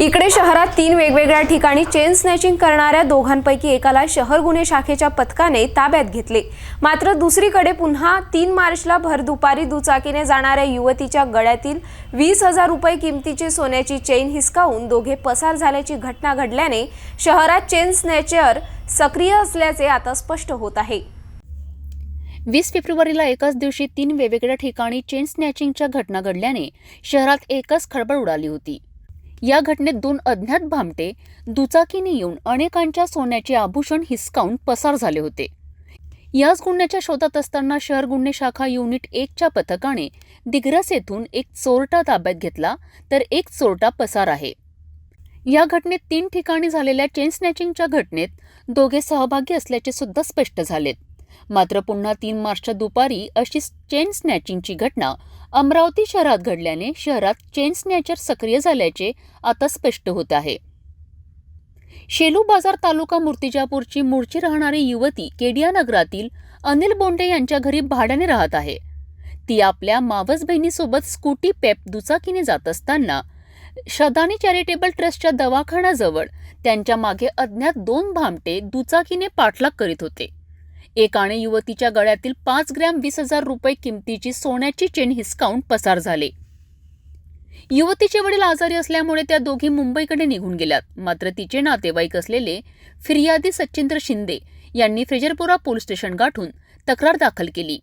इकडे शहरात तीन वेगवेगळ्या ठिकाणी चेन स्नॅचिंग करणाऱ्या दोघांपैकी एकाला शहर गुन्हे शाखेच्या पथकाने ताब्यात घेतले. मात्र दुसरीकडे पुन्हा तीन मार्चला भर दुपारी दुचाकीने जाणाऱ्या युवतीच्या गळ्यातील वीस हजार रुपये किमतीची सोन्याची चेन हिसकावून दोघे पसार झाल्याची घटना घडल्याने शहरात चेन स्नॅचर सक्रिय असल्याचे आता स्पष्ट होत आहे. वीस फेब्रुवारीला एकाच दिवशी तीन वेगवेगळ्या ठिकाणी चेन स्नॅचिंगच्या घटना घडल्याने शहरात एकच खळबळ उडाली होती. या घटनेत दोन अज्ञात भामटे दुचाकीने येऊन अनेकांच्या सोन्याचे आभूषण हिसकावून पसार झाले होते. याच गुन्ह्याच्या शोधात असताना शहर गुन्हे शाखा युनिट एकच्या पथकाने दिग्रस येथून एक चोरटा ताब्यात घेतला तर एक चोरटा पसार आहे. या घटनेत तीन ठिकाणी झालेल्या चेन स्नॅचिंगच्या घटनेत दोघे सहभागी असल्याचे सुद्धा स्पष्ट झालेत. मात्र पुन्हा तीन मार्चच्या दुपारी अशी चेन स्नॅचिंगची घटना अमरावती शहरात घडल्याने शहरात चेन स्नॅचर सक्रिय झाल्याचे आता स्पष्ट होत आहे. शेलू बाजार तालुका मूर्तिजापूरची मूळची राहणारी युवती केडिया नगरातील अनिल बोंडे यांच्या घरी भाड्याने राहत आहे. ती आपल्या मावस बहिणीसोबत स्कूटी पेप दुचाकीने जात असताना शदानी चॅरिटेबल ट्रस्टच्या दवाखान्याजवळ त्यांच्या मागे अज्ञात दोन भामटे दुचाकीने पाठलाग करीत होते. एकाने युवतीच्या गळ्यातील पाच ग्रॅम वीस हजार रुपये किमतीची सोन्याची चेन हिसकावून पसार झाले. युवतीचे वडील आजारी असल्यामुळे त्या दोघी मुंबईकडे निघून गेल्यात. मात्र तिचे नातेवाईक असलेले फिर्यादी सचिंद्र शिंदे यांनी फ्रेजरपुरा पोलीस स्टेशन गाठून तक्रार दाखल केली.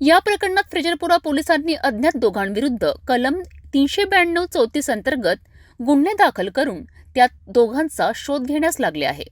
या प्रकरणात फ्रेजरपुरा पोलिसांनी अज्ञात दोघांविरुद्ध कलम तीनशे ब्याण्णव चौतीस अंतर्गत गुन्हे दाखल करून त्यात दोघांचा शोध घेण्यास लागले आहे.